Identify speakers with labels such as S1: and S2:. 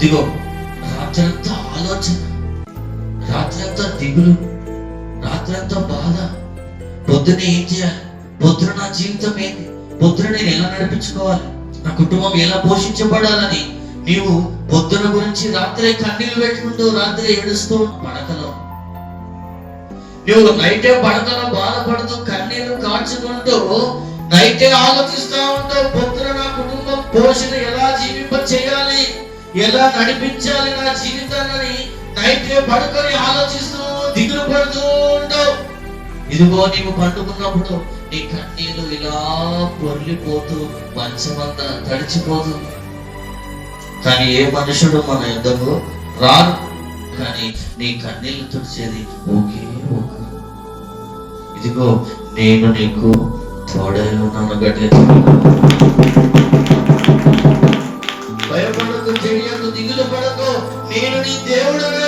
S1: ఇదిగో రాత్రంతా ఆలోచన రాత్రంతా దిగులు రాత్రంతా బాధ. పొద్దున ఏం చేయాలి? పొద్దున నా జీవితం ఏంటి? పొద్దున నేను ఎలా నడిపించుకోవాలి? నా కుటుంబం ఎలా పోషించబడాలని నీవు పొద్దున గురించి రాత్రి కన్నీళ్ళు పెట్టుకుంటూ రాత్రి ఏడుస్తూ పడకలో. నువ్వు నైటే పడకలో బాధపడుతూ కన్నీరు కాచుకుంటూ నైటే ఆలోచిస్తూ ఉంటావు పొద్దున నా కుటుంబం పోషణ ఎలా జీవింప చేయాలి ఎలా నడిపించాలి నా జీవితాన్ని? నైట్ పడుకొని ఆలోచిస్తూ దిగులు పడుతూ ఉంటావు ఇదిగో నీవు పండుకున్నప్పుడు నీ కన్నీళ్ళు ఇలా పొర్లిపోతూ మంచమంతా తడిచిపోతుంది కానీ ఏ మనుషుడు మన యుద్ధకు రాను కానీ నీ కన్నీళ్ళు తుడిచేది ఓకే ఓకే ఇదిగో నేను నీకు తోడై ఉన్నాను గడ్డ భయపడకు తెలియకు దిగులు పడకు. నేను నీ దేవుడు